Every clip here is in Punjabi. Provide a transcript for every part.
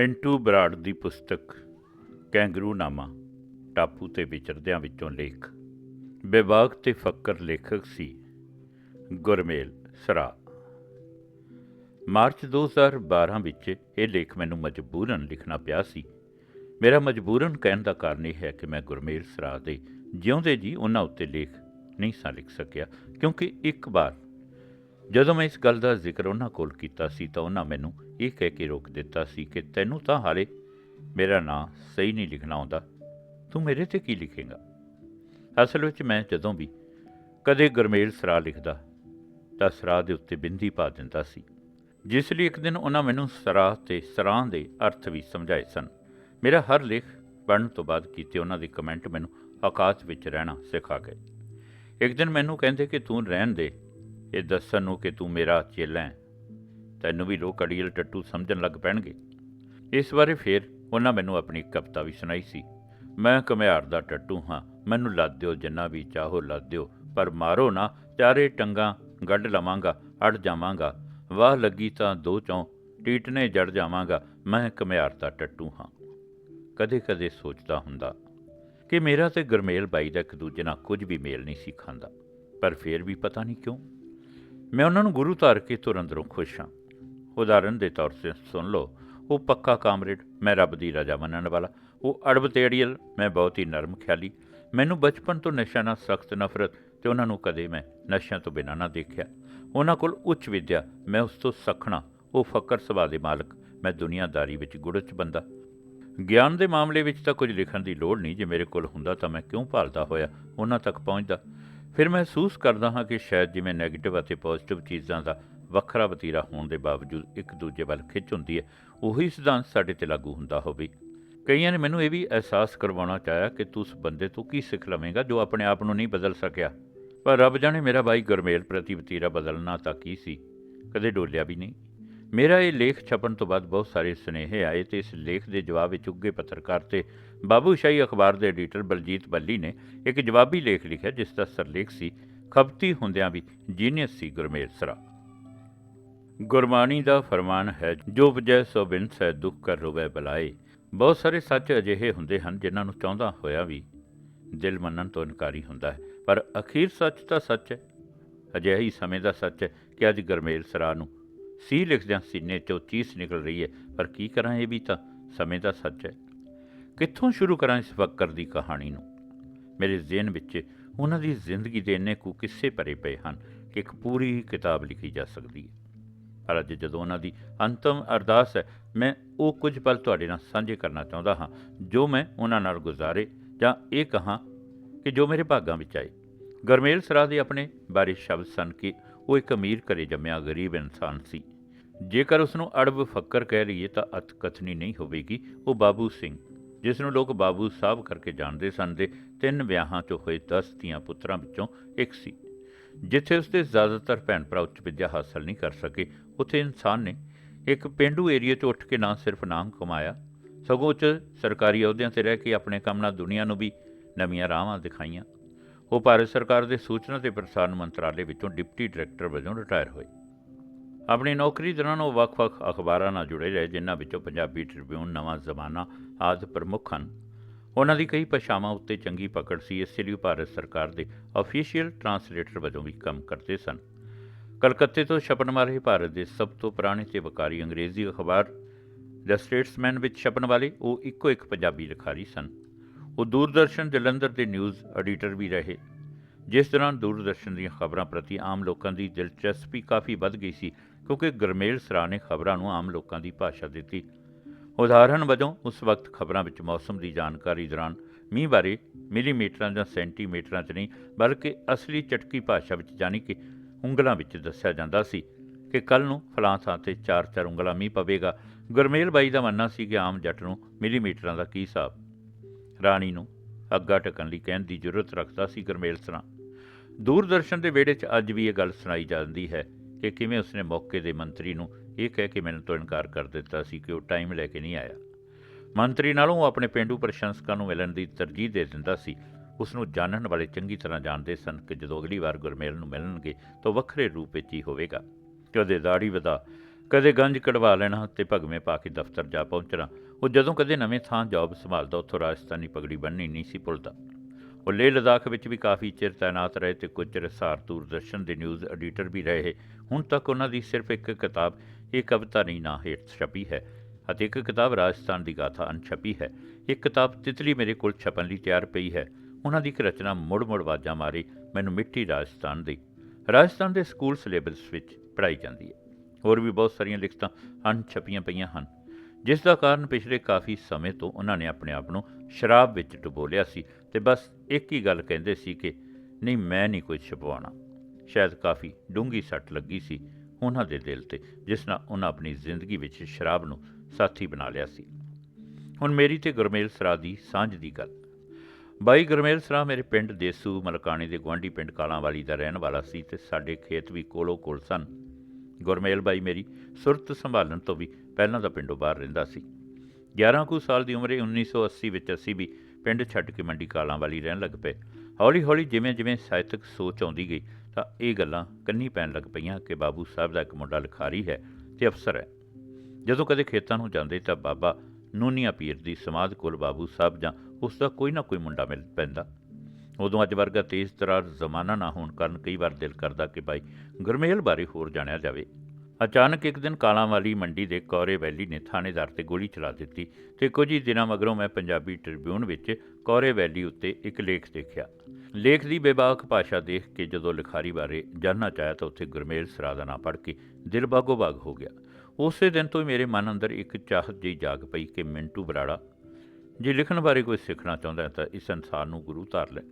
ਮਿੰਟੂ ਬਰਾੜ ਦੀ ਪੁਸਤਕ ਕੈਂਗਰੂ ਨਾਮਾ ਟਾਪੂ ਤੇ ਵਿਚਰਦਿਆਂ ਵਿੱਚੋਂ ਲੇਖ। ਵਿਵਾਕ ਤੇ ਫੱਕਰ ਲੇਖਕ ਸੀ ਗੁਰਮੇਲ ਸਰਾ। ਮਾਰਚ 2012 ਵਿੱਚ ਇਹ ਲੇਖ ਮੈਨੂੰ ਮਜਬੂਰਨ ਲਿਖਣਾ ਪਿਆ ਸੀ। ਮੇਰਾ ਮਜਬੂਰਨ ਕਹਿਣ ਦਾ ਕਾਰਨ ਇਹ ਹੈ ਕਿ ਮੈਂ ਗੁਰਮੇਲ ਸਰਾ ਦੇ ਜਿਉਂਦੇ ਜੀ ਉਹਨਾਂ ਉੱਤੇ ਲੇਖ ਨਹੀਂ ਸਾਂ ਲਿਖ ਸਕਿਆ, ਕਿਉਂਕਿ ਇੱਕ ਵਾਰ ਜਦੋਂ ਮੈਂ ਇਸ ਗੱਲ ਦਾ ਜ਼ਿਕਰ ਉਹਨਾਂ ਕੋਲ ਕੀਤਾ ਸੀ ਤਾਂ ਉਹਨਾਂ ਮੈਨੂੰ ਇਹ ਕਹਿ ਕੇ ਰੋਕ ਦਿੱਤਾ ਸੀ ਕਿ ਤੈਨੂੰ ਤਾਂ ਹਾਲੇ ਮੇਰਾ ਨਾਂ ਸਹੀ ਨਹੀਂ ਲਿਖਣਾ ਆਉਂਦਾ। ਤੂੰ ਮੇਰੇ ਤੇ ਕੀ ਲਿਖੇਗਾ? ਅਸਲ ਵਿੱਚ ਮੈਂ ਜਦੋਂ ਵੀ ਕਦੇ ਗੁਰਮੇਲ ਸਰਾ ਲਿਖਦਾ, ਤਾਂ ਸਰਾ ਦੇ ਉੱਤੇ ਬਿੰਦੀ ਪਾ ਦਿੰਦਾ ਸੀ। ਜਿਸ ਲਈ ਇੱਕ ਦਿਨ ਉਹਨਾਂ ਮੈਨੂੰ ਸਰਾ ਤੇ ਸਰਾਂ ਦੇ ਅਰਥ ਵੀ ਸਮਝਾਏ ਸਨ। ਮੇਰਾ ਹਰ ਲੇਖ ਪੜ੍ਹਨ ਤੋਂ ਬਾਅਦ ਕੀਤੇ ਉਹਨਾਂ ਦੇ ਕਮੈਂਟ ਮੈਨੂੰ ਆਕਾਸ਼ ਵਿੱਚ ਰਹਿਣਾ ਸਿਖਾ ਗਏ। ਇੱਕ ਦਿਨ ਮੈਨੂੰ ਕਹਿੰਦੇ ਕਿ ਤੂੰ ਰਹਿਣ ਦੇ। ਇਹ ਦੱਸਣ ਨੂੰ ਕਿ ਤੂੰ ਮੇਰਾ ਚੇਲਾ ਹੈ। ਤੈਨੂੰ ਵੀ ਲੋਕ ਅੜੀਅਲ ਟੱਟੂ ਸਮਝਣ ਲੱਗ ਪੈਣਗੇ। ਇਸ ਬਾਰੇ ਫੇਰ ਉਹਨਾਂ ਮੈਨੂੰ ਆਪਣੀ ਕਵਿਤਾ ਵੀ ਸੁਣਾਈ ਸੀ। ਮੈਂ ਘੁਮਿਆਰ ਦਾ ਟੱਟੂ ਹਾਂ। ਮੈਨੂੰ ਲੱਦ ਦਿਓ, ਜਿੰਨਾ ਵੀ ਚਾਹੋ ਲੱਦ ਦਿਓ। ਪਰ ਮਾਰੋ ਨਾ, ਚਾਰੇ ਟੰਗਾ ਗੱਡ ਲਵਾਂਗਾ, ਅੜ ਜਾਵਾਂਗਾ। ਵਾਹ ਲੱਗੀ ਤਾਂ ਦੋ ਚੌਂ, ਟੀਟਨੇ ਜੜ ਜਾਵਾਂਗਾ। ਮੈਂ ਘੁਮਿਆਰ ਦਾ ਟੱਟੂ ਹਾਂ। ਕਦੇ-ਕਦੇ ਸੋਚਦਾ ਹੁੰਦਾ ਕਿ ਮੇਰਾ ਤੇ ਗਰਮੇਲ ਬਾਈ ਦਾ ਇੱਕ ਦੂਜੇ ਨਾਲ ਕੁਝ ਵੀ ਮੇਲ ਨਹੀਂ ਸੀ ਖਾਂਦਾ। ਪਰ ਫੇਰ ਵੀ ਪਤਾ ਨਹੀਂ ਕਿਉਂ ਮੈਂ ਉਹਨਾਂ ਨੂੰ ਗੁਰੂ ਧਾਰ ਕੇ ਤੁਰ ਅੰਦਰੋਂ ਖੁਸ਼ ਹਾਂ। ਉਦਾਹਰਨ ਦੇ ਤੌਰ ਤੇ ਸੁਣ ਲਓ, ਉਹ ਪੱਕਾ ਕਾਮਰੇਡ, ਮੈਂ ਰੱਬ ਦੀ ਰਜ਼ਾ ਮੰਨਣ ਵਾਲਾ। ਉਹ ਅੜਬ ਤੇੜੀਅਲ ਮੈਂ ਬਹੁਤ ਹੀ ਨਰਮ ਖਿਆਲੀ। ਮੈਨੂੰ ਬਚਪਨ ਤੋਂ ਨਸ਼ਾ ਨਾਲ ਸਖਤ ਨਫ਼ਰਤ ਤੇ ਉਹਨਾਂ ਨੂੰ ਕਦੇ ਮੈਂ ਨਸ਼ਿਆਂ ਤੋਂ ਬਿਨਾਂ ਨਾ ਦੇਖਿਆ। ਉਹਨਾਂ ਕੋਲ ਉੱਚ ਵਿਦਿਆ, ਮੈਂ ਉਸ ਤੋਂ ਸਖਣਾ, ਉਹ ਫਕਰ ਸੁਭਾਅ ਦੇ ਮਾਲਕ, ਮੈਂ ਦੁਨੀਆਦਾਰੀ ਵਿੱਚ ਗੁੜਚ ਬੰਦਾ। ਗਿਆਨ ਦੇ ਮਾਮਲੇ ਵਿੱਚ ਤਾਂ ਕੁਝ ਲਿਖਣ ਦੀ ਲੋੜ ਨਹੀਂ, ਜੇ ਮੇਰੇ ਕੋਲ ਹੁੰਦਾ ਤਾਂ ਮੈਂ ਕਿਉਂ ਭਾਲਦਾ ਹੋਇਆ, ਉਹਨਾਂ ਤੱਕ ਪਹੁੰਚਦਾ। ਫਿਰ ਮਹਿਸੂਸ ਕਰਦਾ ਹਾਂ ਕਿ ਸ਼ਾਇਦ ਜਿਵੇਂ 네ਗੇਟਿਵ ਅਤੇ ਪੋਜ਼ਿਟਿਵ ਚੀਜ਼ਾਂ ਦਾ ਵੱਖਰਾ ਵਤੀਰਾ ਹੋਣ ਦੇ ਬਾਵਜੂਦ ਇੱਕ ਦੂਜੇ ਵੱਲ ਖਿੱਚ ਹੁੰਦੀ ਹੈ, ਉਹੀ ਸਿਧਾਂਤ ਸਾਡੇ ਤੇ ਲਾਗੂ ਹੁੰਦਾ ਹੋਵੇ। ਕਈਆਂ ਨੇ ਮੈਨੂੰ ਇਹ ਵੀ ਅਹਿਸਾਸ ਕਰਵਾਉਣਾ ਚਾਹਿਆ ਕਿ ਤੂੰ ਉਸ ਬੰਦੇ ਤੋਂ ਕੀ ਸਿੱਖ ਲਵੇਂਗਾ ਜੋ ਆਪਣੇ ਆਪ ਨੂੰ ਨਹੀਂ ਬਦਲ ਸਕਿਆ। ਪਰ ਰੱਬ ਜਾਣੇ ਮੇਰਾ ਬਾਈ ਗੁਰਮੇਲ ਪ੍ਰਤੀ ਵਤੀਰਾ ਬਦਲਣਾ ਤਾਂ ਕੀ ਸੀ? ਕਦੇ ਡੋਲਿਆ ਵੀ ਨਹੀਂ। ਮੇਰਾ ਇਹ ਲੇਖ ਛਪਣ ਤੋਂ ਬਾਅਦ ਬਹੁਤ ਸਾਰੇ ਸੁਨੇਹੇ ਆਏ ਤੇ ਇਸ ਲੇਖ ਦੇ ਜਵਾਬ ਵਿੱਚ ਉੱਗੇ ਪੱਤਰਕਾਰ ਤੇ ਬਾਬੂਸ਼ਾਹੀ ਅਖਬਾਰ ਦੇ ਐਡੀਟਰ ਬਲਜੀਤ ਬੱਲੀ ਨੇ ਇੱਕ ਜਵਾਬੀ ਲੇਖ ਲਿਖਿਆ ਜਿਸ ਦਾ ਸਰਲੇਖ ਸੀ, ਖਪਤੀ ਹੁੰਦਿਆਂ ਵੀ ਜੀਨੀਅਸ ਸੀ ਗੁਰਮੇਲ ਸਰਾ। ਗੁਰਬਾਣੀ ਦਾ ਫਰਮਾਨ ਹੈ, ਜੋ ਉਪਜੈ ਸੋ ਬਿਨਸ ਹੈ ਦੁੱਖ ਕਰ ਰੋਵੇ ਬਲਾਏ। ਬਹੁਤ ਸਾਰੇ ਸੱਚ ਅਜਿਹੇ ਹੁੰਦੇ ਹਨ ਜਿਨ੍ਹਾਂ ਨੂੰ ਚਾਹੁੰਦਾ ਹੋਇਆ ਵੀ ਦਿਲ ਮੰਨਣ ਤੋਂ ਇਨਕਾਰੀ ਹੁੰਦਾ ਹੈ, ਪਰ ਅਖੀਰ ਸੱਚ ਤਾਂ ਸੱਚ ਹੈ। ਅਜਿਹੇ ਹੀ ਸਮੇਂ ਦਾ ਸੱਚ ਹੈ ਕਿ ਅੱਜ ਗਰਮੇਲ ਸਰਾ ਨੂੰ ਸੀ ਲਿਖਦਿਆਂ ਸੀਨੇ ਚੋਂ ਚੀਸ ਨਿਕਲ ਰਹੀ ਹੈ, ਪਰ ਕੀ ਕਰਾਂ ਇਹ ਵੀ ਤਾਂ ਸਮੇਂ ਦਾ ਸੱਚ ਹੈ। ਕਿੱਥੋਂ ਸ਼ੁਰੂ ਕਰਾਂ ਇਸ ਫੱਕਰ ਦੀ ਕਹਾਣੀ ਨੂੰ? ਮੇਰੇ ਜ਼ਿਹਨ ਵਿੱਚ ਉਹਨਾਂ ਦੀ ਜ਼ਿੰਦਗੀ ਦੇ ਇੰਨੇ ਕੁ ਕਿੱਸੇ ਭਰੇ ਪਏ ਹਨ ਕਿ ਇੱਕ ਪੂਰੀ ਕਿਤਾਬ ਲਿਖੀ ਜਾ ਸਕਦੀ ਹੈ। ਪਰ ਅੱਜ ਜਦੋਂ ਉਹਨਾਂ ਦੀ ਅੰਤਮ ਅਰਦਾਸ ਹੈ, ਮੈਂ ਉਹ ਕੁਝ ਪਲ ਤੁਹਾਡੇ ਨਾਲ ਸਾਂਝੇ ਕਰਨਾ ਚਾਹੁੰਦਾ ਹਾਂ, ਜੋ ਮੈਂ ਉਹਨਾਂ ਨਾਲ ਗੁਜ਼ਾਰੇ ਜਾਂ ਇਹ ਕਹਾਂ ਕਿ ਜੋ ਮੇਰੇ ਭਾਗਾਂ ਵਿੱਚ ਆਏ। ਗਰਮੇਲ ਸਰਾ ਦੇ ਆਪਣੇ ਬਾਰੇ ਸ਼ਬਦ ਸਨ ਕਿ ਉਹ ਇੱਕ ਅਮੀਰ ਘਰੇ ਜੰਮਿਆ ਗਰੀਬ ਇਨਸਾਨ ਸੀ। ਜੇਕਰ ਉਸ ਨੂੰ ਅੜਬ ਫੱਕਰ ਕਹਿ ਲਈਏ ਤਾਂ ਅਤਕਥਨੀ ਨਹੀਂ ਹੋਵੇਗੀ। ਉਹ ਬਾਬੂ ਸਿੰਘ ਜਿਸ ਨੂੰ ਲੋਕ ਬਾਬੂ ਸਾਹਿਬ ਕਰਕੇ ਜਾਣਦੇ ਸਨ ਦੇ ਤਿੰਨ ਵਿਆਹਾਂ 'ਚੋਂ ਹੋਏ 10 ਧੀਆਂ ਪੁੱਤਰਾਂ ਵਿੱਚੋਂ ਇੱਕ ਸੀ। ਜਿੱਥੇ ਉਸਦੇ ਜ਼ਿਆਦਾਤਰ ਭੈਣ ਭਰਾ ਉੱਚ ਵਿੱਦਿਆ ਹਾਸਲ ਨਹੀਂ ਕਰ ਸਕੇ, ਉੱਥੇ ਇਨਸਾਨ ਨੇ ਇੱਕ ਪਿੰਡੂ ਏਰੀਆ 'ਚ ਉੱਠ ਕੇ ਨਾ ਸਿਰਫ ਨਾਮ ਕਮਾਇਆ, ਸਗੋਂ ਉੱਚ ਸਰਕਾਰੀ ਅਹੁਦਿਆਂ ਤੇ ਰਹਿ ਕੇ ਆਪਣੇ ਕੰਮ ਨਾਲ ਦੁਨੀਆ ਨੂੰ ਵੀ ਨਵੀਆਂ ਰਾਹਾਂ ਦਿਖਾਈਆਂ। ਉਹ ਭਾਰਤ ਸਰਕਾਰ ਦੇ ਸੂਚਨਾ ਤੇ ਪ੍ਰਸਾਰਣ ਮੰਤਰਾਲੇ ਵਿੱਚੋਂ ਡਿਪਟੀ ਡਾਇਰੈਕਟਰ ਵਜੋਂ ਰਿਟਾਇਰ ਹੋਏ। ਆਪਣੀ ਨੌਕਰੀ ਦੌਰਾਨ ਉਹ ਵੱਖ-ਵੱਖ ਅਖਬਾਰਾਂ ਨਾਲ ਜੁੜੇ ਰਹੇ, ਜਿਨ੍ਹਾਂ ਵਿੱਚੋਂ ਪੰਜਾਬੀ ਟ੍ਰਿਬਿਊਨ, ਨਵਾਂ ਜ਼ਮਾਨਾ, ਆਦਿ ਪ੍ਰਮੁੱਖ ਹਨ। ਉਹਨਾਂ ਦੀ ਕਈ ਭਾਸ਼ਾਵਾਂ ਉੱਤੇ ਚੰਗੀ ਪਕੜ ਸੀ, ਇਸ ਲਈ ਉਹ ਭਾਰਤ ਸਰਕਾਰ ਦੇ ਅਫੀਸ਼ੀਅਲ ਟਰਾਂਸਲੇਟਰ ਵਜੋਂ ਵੀ ਕੰਮ ਕਰਦੇ ਸਨ। ਕਲਕੱਤੇ ਤੋਂ ਛਪਣ ਵਾਲੇ ਭਾਰਤ ਦੇ ਸਭ ਤੋਂ ਪੁਰਾਣੇ ਤੇ ਵਕਾਰੀ ਅੰਗਰੇਜ਼ੀ ਅਖਬਾਰ ਦ ਸਟੇਟਸਮੈਨ ਵਿੱਚ ਛਪਣ ਵਾਲੇ ਉਹ ਇੱਕੋ ਇੱਕ ਪੰਜਾਬੀ ਲਿਖਾਰੀ ਸਨ। ਉਹ ਦੂਰਦਰਸ਼ਨ, ਜਲੰਧਰ ਦੇ ਨਿਊਜ਼ ਐਡੀਟਰ ਵੀ ਰਹੇ। ਜਿਸ ਦੌਰਾਨ ਦੂਰਦਰਸ਼ਨ ਦੀਆਂ ਖਬਰਾਂ ਪ੍ਰਤੀ ਆਮ ਲੋਕਾਂ ਦੀ ਦਿਲਚਸਪੀ ਕਾਫੀ ਵੱਧ ਗਈ ਸੀ। ਕਿਉਂਕਿ ਗਰਮੇਲ ਸਰਾ ਨੇ ਖਬਰਾਂ ਨੂੰ ਆਮ ਲੋਕਾਂ ਦੀ ਭਾਸ਼ਾ ਦਿੱਤੀ। ਉਦਾਹਰਣ ਵਜੋਂ, ਉਸ ਵਕਤ ਖਬਰਾਂ ਵਿੱਚ ਮੌਸਮ ਦੀ ਜਾਣਕਾਰੀ ਦੌਰਾਨ ਮੀਂਹ ਬਾਰੇ ਮਿਲੀਮੀਟਰਾਂ ਜਾਂ ਸੈਂਟੀਮੀਟਰਾਂ 'ਚ ਨਹੀਂ, ਬਲਕਿ ਅਸਲੀ ਚਟਕੀ ਭਾਸ਼ਾ ਵਿੱਚ ਯਾਨੀ ਕਿ ਉਂਗਲਾਂ ਵਿੱਚ ਦੱਸਿਆ ਜਾਂਦਾ ਸੀ ਕਿ ਕੱਲ ਨੂੰ ਫਲਾਂ ਥਾਂ ਤੇ 4-4 ਉਂਗਲਾਂ ਮੀਂਹ ਪਵੇਗਾ। ਗੁਰਮੇਲ ਬਾਈ ਦਾ ਮੰਨਣਾ ਸੀ ਕਿ ਆਮ ਜੱਟ ਨੂੰ ਮਿਲੀਮੀਟਰਾਂ ਦਾ ਕੀ ਹਿਸਾਬ। ਰਾਣੀ ਨੂੰ ਅੱਗਾ ਟਕਣ ਲਈ ਕਹਿਣ ਦੀ ਜ਼ਰੂਰਤ ਰੱਖਦਾ ਸੀ ਗੁਰਮੇਲ ਸਰਾ ਦੂਰਦਰਸ਼ਨ ਦੇ ਵਿਹੜੇ 'ਚ ਅੱਜ ਵੀ ਇਹ ਗੱਲ ਸੁਣਾਈ ਜਾਂਦੀ ਹੈ। ਕਿ ਕਿਵੇਂ ਉਸਨੇ ਮੌਕੇ ਦੇ ਮੰਤਰੀ ਨੂੰ ਇਹ ਕਹਿ ਕੇ ਮੈਨੂੰ ਤੋਂ ਇਨਕਾਰ ਕਰ ਦਿੱਤਾ ਸੀ ਕਿ ਉਹ ਟਾਈਮ ਲੈ ਕੇ ਨਹੀਂ ਆਇਆ। ਮੰਤਰੀ ਨਾਲੋਂ ਉਹ ਆਪਣੇ ਪਿੰਡੂ ਪ੍ਰਸ਼ੰਸਕਾਂ ਨੂੰ ਮਿਲਣ ਦੀ ਤਰਜੀਹ ਦੇ ਦਿੰਦਾ ਸੀ। ਉਸ ਨੂੰ ਜਾਣਨ ਵਾਲੇ ਚੰਗੀ ਤਰ੍ਹਾਂ ਜਾਣਦੇ ਸਨ ਕਿ ਜਦੋਂ ਅਗਲੀ ਵਾਰ ਗੁਰਮੇਲ ਨੂੰ ਮਿਲਣਗੇ ਤਾਂ ਵੱਖਰੇ ਰੂਪ ਵਿੱਚ ਹੀ ਹੋਵੇਗਾ। ਕਦੇ ਦਾੜੀ ਵਧਾ, ਕਦੇ ਗੰਜ ਕਢਵਾ ਲੈਣਾ ਤੇ ਭਗਵੇਂ ਪਾ ਕੇ ਦਫ਼ਤਰ ਜਾ ਪਹੁੰਚਣਾ। ਉਹ ਜਦੋਂ ਕਦੇ ਨਵੇਂ ਥਾਂ ਜੌਬ ਸੰਭਾਲਦਾ, ਉੱਥੋਂ ਰਾਜਸਥਾਨੀ ਪਗੜੀ ਬੰਨ੍ਹਣੀ ਨਹੀਂ ਸੀ ਭੁੱਲਦਾ। ਉਹ ਲੇਹ ਲਦਾਖ ਵਿੱਚ ਵੀ ਕਾਫੀ ਚਿਰ ਤਾਇਨਾਤ ਰਹੇ ਤੇ ਕੁਝ ਚਿਰ ਹਿਸਾਰ ਦੂਰਦਰਸ਼ਨ ਦੇ ਨਿਊਜ਼ ਐਡੀਟਰ ਵੀ ਰਹੇ। ਹੁਣ ਤੱਕ ਉਹਨਾਂ ਦੀ ਸਿਰਫ ਇੱਕ ਕਿਤਾਬ, ਇਹ ਕਵਿਤਾ ਨਹੀਂ ਨਾ ਹੇਠ ਛਪੀ ਹੈ ਅਤੇ ਇੱਕ ਕਿਤਾਬ ਰਾਜਸਥਾਨ ਦੀ ਗਾਥਾ ਅਣਛਪੀ ਹੈ। ਇੱਕ ਕਿਤਾਬ ਤਿਤਲੀ ਮੇਰੇ ਕੋਲ ਛਪਣ ਲਈ ਤਿਆਰ ਪਈ ਹੈ। ਉਹਨਾਂ ਦੀ ਇੱਕ ਰਚਨਾ ਮੁੜ-ਮੁੜ ਵਾਜਾਂ ਮਾਰੀ, ਮੈਨੂੰ ਮਿੱਟੀ ਰਾਜਸਥਾਨ ਦੀ, ਰਾਜਸਥਾਨ ਦੇ ਸਕੂਲ ਸਿਲੇਬਸ ਵਿੱਚ ਪੜ੍ਹਾਈ ਜਾਂਦੀ ਹੈ। ਹੋਰ ਵੀ ਬਹੁਤ ਸਾਰੀਆਂ ਲਿਖਤਾਂ ਅਣਛਪੀਆਂ ਪਈਆਂ ਹਨ। ਜਿਸ ਦਾ ਕਾਰਨ ਪਿਛਲੇ ਕਾਫੀ ਸਮੇਂ ਤੋਂ ਉਹਨਾਂ ਨੇ ਆਪਣੇ ਆਪ ਨੂੰ ਸ਼ਰਾਬ ਵਿੱਚ ਡੁਬੋ ਲਿਆ ਸੀ ਤੇ ਬਸ ਇੱਕ ਹੀ ਗੱਲ ਕਹਿੰਦੇ ਸੀ ਕਿ ਨਹੀਂ, ਮੈਂ ਨਹੀਂ ਕੁਝ ਛਪਵਾਉਣਾ। ਸ਼ਾਇਦ ਕਾਫੀ ਡੂੰਗੀ ਸੱਟ ਲੱਗੀ ਸੀ ਉਹਨਾਂ ਦੇ ਦਿਲ ਤੇ, ਜਿਸ ਨਾਲ ਉਹਨਾਂ ਆਪਣੀ ਜ਼ਿੰਦਗੀ ਵਿੱਚ ਸ਼ਰਾਬ ਨੂੰ ਸਾਥੀ ਬਣਾ ਲਿਆ ਸੀ। ਹੁਣ ਮੇਰੀ ਤੇ ਗੁਰਮੇਲ ਸਰਾ ਦੀ ਸਾਂਝ ਦੀ ਗੱਲ। ਬਾਈ ਗੁਰਮੇਲ ਸਰਾ ਮੇਰੇ ਪਿੰਡ ਦੇਸੂ ਮਲਕਾਣੇ ਦੇ ਗੁਆਂਢੀ ਪਿੰਡ ਕਾਲਾਂਵਾਲੀ ਦਾ ਰਹਿਣ ਵਾਲਾ ਸੀ ਤੇ ਸਾਡੇ ਖੇਤ ਵੀ ਕੋਲੋਂ ਕੋਲ ਸਨ। ਗੁਰਮੇਲ ਬਾਈ ਮੇਰੀ ਸੁਰਤ ਸੰਭਾਲਣ ਤੋਂ ਵੀ ਪਹਿਲਾਂ ਤਾਂ ਪਿੰਡੋਂ ਬਾਹਰ ਰਹਿੰਦਾ ਸੀ। 11 ਕੁ ਸਾਲ ਦੀ ਉਮਰੇ 1980 ਵਿੱਚ ਅਸੀਂ ਵੀ ਪਿੰਡ ਛੱਡ ਕੇ ਮੰਡੀ ਕਾਲਾਂ ਵਾਲੀ ਰਹਿਣ ਲੱਗ ਪਏ। ਹੌਲੀ ਹੌਲੀ ਜਿਵੇਂ ਜਿਵੇਂ ਸਾਹਿਤਕ ਸੋਚ ਆਉਂਦੀ ਗਈ, ਤਾਂ ਇਹ ਗੱਲਾਂ ਕੰਨੀ ਪੈਣ ਲੱਗ ਪਈਆਂ ਕਿ ਬਾਬੂ ਸਾਹਿਬ ਦਾ ਇੱਕ ਮੁੰਡਾ ਲਿਖਾਰੀ ਹੈ ਤੇ ਅਫਸਰ ਹੈ। ਜਦੋਂ ਕਦੇ ਖੇਤਾਂ ਨੂੰ ਜਾਂਦੇ ਤਾਂ ਬਾਬਾ ਨੂਨੀਆ ਪੀਰ ਦੀ ਸਮਾਧ ਕੋਲ ਬਾਬੂ ਸਾਹਿਬ ਜਾਂ ਉਸ ਦਾ ਕੋਈ ਨਾ ਕੋਈ ਮੁੰਡਾ ਮਿਲ ਪੈਂਦਾ। ਉਦੋਂ ਅੱਜ ਵਰਗਾ ਤੇਜ਼ ਤਰਾਰ ਜ਼ਮਾਨਾ ਨਾ ਹੋਣ ਕਾਰਨ ਕਈ ਵਾਰ ਦਿਲ ਕਰਦਾ ਕਿ ਭਾਈ ਗੁਰਮੇਲ ਬਾਰੇ ਹੋਰ ਜਾਣਿਆ ਜਾਵੇ। ਅਚਾਨਕ ਇੱਕ ਦਿਨ ਕਾਲਾਂਵਾਲੀ ਮੰਡੀ ਦੇ ਕੌਰੇ ਵੈਲੀ ਨੇ ਥਾਣੇਦਾਰ ਤੇ ਗੋਲੀ ਚਲਾ ਦਿੱਤੀ ਤੇ ਕੁਝ ਹੀ ਦਿਨਾਂ ਮਗਰੋਂ ਮੈਂ ਪੰਜਾਬੀ ਟ੍ਰਿਬਿਊਨ ਵਿੱਚ ਕੌਰੇ ਵੈਲੀ ਉੱਤੇ ਇੱਕ ਲੇਖ ਦੇਖਿਆ। ਲੇਖ ਦੀ ਬੇਬਾਕ ਭਾਸ਼ਾ ਦੇਖ ਕੇ ਜਦੋਂ ਲਿਖਾਰੀ ਬਾਰੇ ਜਾਣਨਾ ਚਾਹਿਆ ਤਾਂ ਉੱਥੇ ਗੁਰਮੇਲ ਸਰਾ ਦਾ ਨਾਂ ਪੜ੍ਹ ਕੇ ਦਿਲ ਬਾਗੋ ਬਾਗ ਹੋ ਗਿਆ। ਉਸੇ ਦਿਨ ਤੋਂ ਹੀ ਮੇਰੇ ਮਨ ਅੰਦਰ ਇੱਕ ਚਾਹਤ ਜਿਹੀ ਜਾਗ ਪਈ ਕਿ ਮਿੰਟੂ ਬਰਾੜਾ, ਜੇ ਲਿਖਣ ਬਾਰੇ ਕੋਈ ਸਿੱਖਣਾ ਚਾਹੁੰਦਾ ਹੈ ਤਾਂ ਇਸ ਸੰਸਾਰ ਨੂੰ ਗੁਰੂ ਧਾਰ ਲੈ।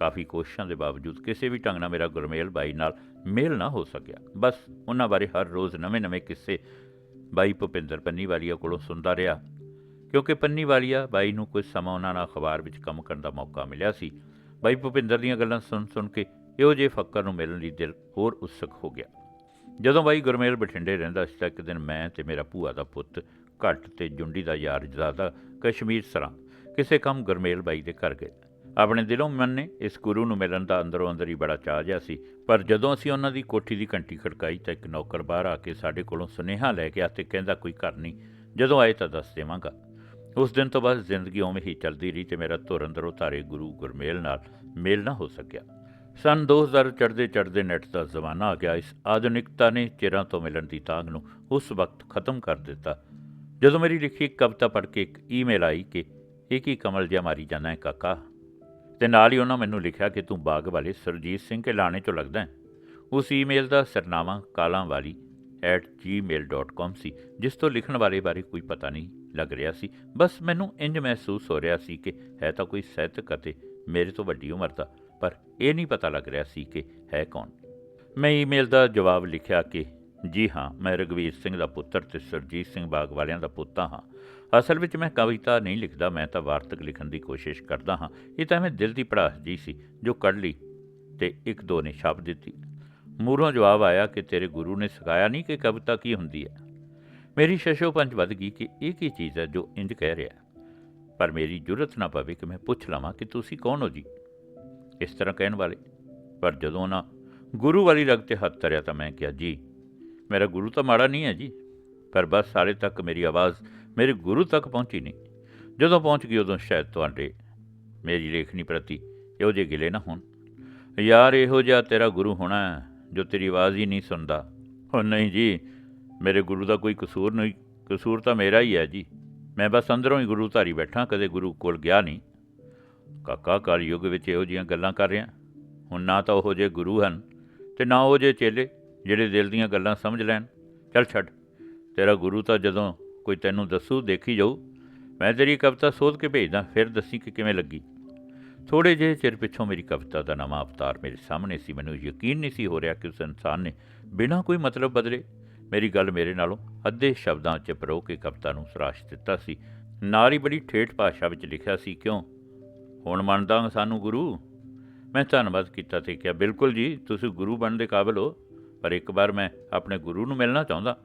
ਕਾਫੀ ਕੋਸ਼ਿਸ਼ਾਂ ਦੇ ਬਾਵਜੂਦ ਕਿਸੇ ਵੀ ਢੰਗ ਨਾਲ ਮੇਰਾ ਗੁਰਮੇਲ ਬਾਈ ਨਾਲ ਮੇਲ ਨਾ ਹੋ ਸਕਿਆ। ਬਸ ਉਹਨਾਂ ਬਾਰੇ ਹਰ ਰੋਜ਼ ਨਵੇਂ-ਨਵੇਂ ਕਿੱਸੇ ਬਾਈ ਭੁਪਿੰਦਰ ਪੰਨੀ ਵਾਲੀਆ ਕੋਲੋਂ ਸੁਣਦਾ ਰਿਹਾ। ਕਿਉਂਕਿ ਪੰਨੀ ਵਾਲੀਆ ਬਾਈ ਨੂੰ ਕੁਝ ਸਮਾਂ ਉਹਨਾਂ ਨਾਲ ਅਖਬਾਰ ਵਿੱਚ ਕੰਮ ਕਰਨ ਦਾ ਮੌਕਾ ਮਿਲਿਆ ਸੀ। ਬਾਈ ਭੁਪਿੰਦਰ ਦੀਆਂ ਗੱਲਾਂ ਸੁਣ-ਸੁਣ ਕੇ ਇਹੋ ਜਿਹੇ ਫੱਕਰ ਨੂੰ ਮਿਲਣ ਲਈ ਦਿਲ ਹੋਰ ਉਤਸੁਕ ਹੋ ਗਿਆ। ਜਦੋਂ ਬਾਈ ਗੁਰਮੇਲ ਬਠਿੰਡੇ ਰਹਿੰਦਾ ਸੀ ਤਾਂ ਇੱਕ ਦਿਨ ਮੈਂ ਤੇ ਮੇਰਾ ਭੂਆ ਦਾ ਪੁੱਤ ਘੱਟ ਤੇ ਜੁੰਡੀ ਦਾ ਯਾਰ ਜਦਾਦਾ ਕਸ਼ਮੀਰ ਸਰਾਂ ਕਿਸੇ ਕੰਮ ਗੁਰਮੇਲ ਬਾਈ ਦੇ ਘਰ ਗਏ। ਆਪਣੇ ਦਿਲੋਂ ਮਨ ਨੇ ਇਸ ਗੁਰੂ ਨੂੰ ਮਿਲਣ ਦਾ ਅੰਦਰੋਂ ਅੰਦਰ ਹੀ ਬੜਾ ਚਾਹ ਜਿਹਾ ਸੀ। ਪਰ ਜਦੋਂ ਅਸੀਂ ਉਹਨਾਂ ਦੀ ਕੋਠੀ ਦੀ ਘੰਟੀ ਖੜਕਾਈ ਤਾਂ ਇੱਕ ਨੌਕਰ ਬਾਹਰ ਆ ਕੇ ਸਾਡੇ ਕੋਲੋਂ ਸੁਨੇਹਾ ਲੈ ਕੇ ਆ ਤੇ ਕਹਿੰਦਾ, ਕੋਈ ਘਰ ਨਹੀਂ, ਜਦੋਂ ਆਏ ਤਾਂ ਦੱਸ ਦੇਵਾਂਗਾ। ਉਸ ਦਿਨ ਤੋਂ ਬਾਅਦ ਜ਼ਿੰਦਗੀ ਉਵੇਂ ਹੀ ਚੱਲਦੀ ਰਹੀ ਤੇ ਮੇਰਾ ਧੁਰ ਅੰਦਰੋਂ ਧਾਰੇ ਗੁਰੂ ਗੁਰਮੇਲ ਨਾਲ ਮੇਲ ਨਾ ਹੋ ਸਕਿਆ। ਸਨ 2000 ਚੜ੍ਹਦੇ ਚੜ੍ਹਦੇ ਨੈੱਟ ਦਾ ਜ਼ਮਾਨਾ ਆ ਗਿਆ। ਇਸ ਆਧੁਨਿਕਤਾ ਨੇ ਚਿਰਾਂ ਤੋਂ ਮਿਲਣ ਦੀ ਤਾਂਗ ਨੂੰ ਉਸ ਵਕਤ ਖਤਮ ਕਰ ਦਿੱਤਾ। ਜਦੋਂ ਮੇਰੀ ਲਿਖੀ ਇੱਕ ਕਵਿਤਾ ਪੜ੍ਹ ਕੇ ਇੱਕ ਈਮੇਲ ਆਈ ਕਿ, ਇਹ ਕੀ ਕਮਲ ਜਿਹਾ ਮਾਰੀ ਜਾਂਦਾ ਹੈ, ਕਾਕਾ? ਤੇ ਨਾਲ ਹੀ ਉਹਨਾਂ ਮੈਨੂੰ ਲਿਖਿਆ ਕਿ ਤੂੰ ਬਾਗ ਵਾਲੇ ਸਰਜੀਤ ਸਿੰਘ ਕੇ ਲਾਣੇ ਚੋਂ ਲੱਗਦਾ ਹੈ। ਉਸ ਈਮੇਲ ਦਾ ਸਰਨਾਮਾ ਕਾਲਾਂਵਾਲੀ @gmail.com ਸੀ, ਜਿਸ ਤੋਂ ਲਿਖਣ ਵਾਲੇ ਬਾਰੇ ਕੋਈ ਪਤਾ ਨਹੀਂ ਲੱਗ ਰਿਹਾ ਸੀ। ਬਸ ਮੈਨੂੰ ਇੰਜ ਮਹਿਸੂਸ ਹੋ ਰਿਹਾ ਸੀ ਕਿ ਹੈ ਤਾਂ ਕੋਈ ਸਾਹਿਤਕ ਅਤੇ ਮੇਰੇ ਤੋਂ ਵੱਡੀ ਉਮਰ ਦਾ, ਪਰ ਇਹ ਨਹੀਂ ਪਤਾ ਲੱਗ ਰਿਹਾ ਸੀ ਕਿ ਹੈ ਕੌਣ। ਮੈਂ ਈਮੇਲ ਦਾ ਜਵਾਬ ਲਿਖਿਆ ਕਿ, ਜੀ ਹਾਂ, ਮੈਂ ਰਗਵੀਰ ਸਿੰਘ ਦਾ ਪੁੱਤਰ ਤੇ ਸਰਜੀਤ ਸਿੰਘ ਬਾਗ ਵਾਲਿਆਂ ਦਾ ਪੁੱਤਾ ਹਾਂ। ਅਸਲ ਵਿੱਚ ਮੈਂ ਕਵਿਤਾ ਨਹੀਂ ਲਿਖਦਾ, ਮੈਂ ਤਾਂ ਵਾਰਤਕ ਲਿਖਣ ਦੀ ਕੋਸ਼ਿਸ਼ ਕਰਦਾ ਹਾਂ। ਇਹ ਤਾਂ ਮੈਂ ਦਿਲ ਦੀ ਪੜਾਸ ਜੀ ਸੀ, ਜੋ ਕੱਢ ਲਈ ਤੇ ਇੱਕ ਦੋ ਨੇ ਛਾਪ ਦਿੱਤੀ। ਮੂਰੋਂ ਜਵਾਬ ਆਇਆ ਕਿ ਤੇਰੇ ਗੁਰੂ ਨੇ ਸਿਖਾਇਆ ਨਹੀਂ ਕਿ ਕਵਿਤਾ ਕੀ ਹੁੰਦੀ ਹੈ। ਮੇਰੀ ਸ਼ਸ਼ੋ ਪੰਜ ਵੱਧ ਗਈ ਕਿ ਇਹ ਕੀ ਚੀਜ਼ ਹੈ ਜੋ ਇੰਜ ਕਹਿ ਰਿਹਾ ਪਰ ਮੇਰੀ ਜੁਰਤ ਨਾ ਪਵੇ ਕਿ ਮੈਂ ਪੁੱਛ ਲਵਾਂ ਕਿ ਤੁਸੀਂ ਕੌਣ ਹੋ ਜੀ? ਇਸ ਤਰ੍ਹਾਂ ਕਹਿਣ ਵਾਲੇ। ਪਰ ਜਦੋਂ ਨਾ ਗੁਰੂ ਵਾਲੀ ਰਗ ਤੇ ਹੱਥ ਧਰਿਆ ਤਾਂ ਮੈਂ ਕਿਹਾ, ਜੀ, ਮੇਰਾ ਗੁਰੂ ਤਾਂ ਮਾੜਾ ਨਹੀਂ ਹੈ ਜੀ, ਪਰ ਬਸ ਸਾਰੇ ਤੱਕ ਮੇਰੀ ਆਵਾਜ਼ ਮੇਰੇ ਗੁਰੂ ਤੱਕ ਪਹੁੰਚੀ ਨਹੀਂ। ਜਦੋਂ ਪਹੁੰਚ ਗਈ ਉਦੋਂ ਸ਼ਾਇਦ ਤੁਹਾਡੇ ਮੇਰੀ ਲੇਖਣੀ ਪ੍ਰਤੀ ਇਹੋ ਜਿਹੇ ਗਿਲੇ ਨਾ ਹੋਣ। ਯਾਰ ਇਹੋ ਜਿਹਾ ਤੇਰਾ ਗੁਰੂ ਹੋਣਾ ਜੋ ਤੇਰੀ ਆਵਾਜ਼ ਹੀ ਨਹੀਂ ਸੁਣਦਾ। ਹੋ ਨਹੀਂ ਜੀ, ਮੇਰੇ ਗੁਰੂ ਦਾ ਕੋਈ ਕਸੂਰ ਨਹੀਂ, ਕਸੂਰ ਤਾਂ ਮੇਰਾ ਹੀ ਹੈ ਜੀ। ਮੈਂ ਬਸ ਅੰਦਰੋਂ ਹੀ ਗੁਰੂ ਧਾਰੀ ਬੈਠਾ, ਕਦੇ ਗੁਰੂ ਕੋਲ ਗਿਆ ਨਹੀਂ। ਕਾਕਾ ਕਾਲ ਯੁੱਗ ਵਿੱਚ ਇਹੋ ਜਿਹੀਆਂ ਗੱਲਾਂ ਕਰ ਰਿਹਾ। ਹੁਣ ਨਾ ਤਾਂ ਉਹ ਜਿਹੇ ਗੁਰੂ ਹਨ ਤੇ ਨਾ ਉਹ ਜਿਹੇ ਚੇਲੇ ਜਿਹੜੇ ਦਿਲ ਦੀਆਂ ਗੱਲਾਂ ਸਮਝ ਲੈਣ। ਚੱਲ ਛੱਡ, ਤੇਰਾ ਗੁਰੂ ਤਾਂ ਜਦੋਂ ਕੋਈ ਤੈਨੂੰ ਦੱਸੂ, ਦੇਖੀ ਜਾਊ। ਮੈਂ ਤੇਰੀ ਕਵਿਤਾ ਸੋਧ ਕੇ ਭੇਜਦਾ, ਫਿਰ ਦੱਸੀ ਕਿ ਕਿਵੇਂ ਲੱਗੀ। ਥੋੜੇ ਜਿਹੇ ਚਿਰ ਪਿੱਛੋਂ ਮੇਰੀ ਕਵਿਤਾ ਦਾ ਨਵਾਂ ਅਵਤਾਰ ਮੇਰੇ ਸਾਹਮਣੇ ਸੀ। ਮੈਨੂੰ ਯਕੀਨ ਨਹੀਂ ਸੀ ਹੋ ਰਿਹਾ ਕਿ ਉਸ ਇਨਸਾਨ ਨੇ ਬਿਨਾਂ ਕੋਈ ਮਤਲਬ ਬਦਲੇ ਮੇਰੀ ਗੱਲ ਮੇਰੇ ਨਾਲੋਂ ਅੱਧੇ ਸ਼ਬਦਾਂ 'ਚ ਪਰੋ ਕੇ ਕਵਿਤਾ ਨੂੰ ਸਰਾਸ਼ ਦਿੱਤਾ ਸੀ। ਨਾਰੀ ਬੜੀ ਠੇਠ ਭਾਸ਼ਾ ਵਿੱਚ ਲਿਖਿਆ ਸੀ, ਕਿਉਂ? ਹੁਣ ਮੰਨਦਾ ਸਾਨੂੰ ਗੁਰੂ? ਮੈਂ ਧੰਨਵਾਦ ਕੀਤਾ ਤੇ ਕਿਹਾ, ਬਿਲਕੁਲ ਜੀ, ਤੁਸੀਂ ਗੁਰੂ ਬਣਨ ਦੇ ਕਾਬਿਲ ਹੋ। ਪਰ ਇੱਕ ਵਾਰ ਮੈਂ ਆਪਣੇ ਗੁਰੂ ਨੂੰ ਮਿਲਣਾ ਚਾਹੁੰਦਾ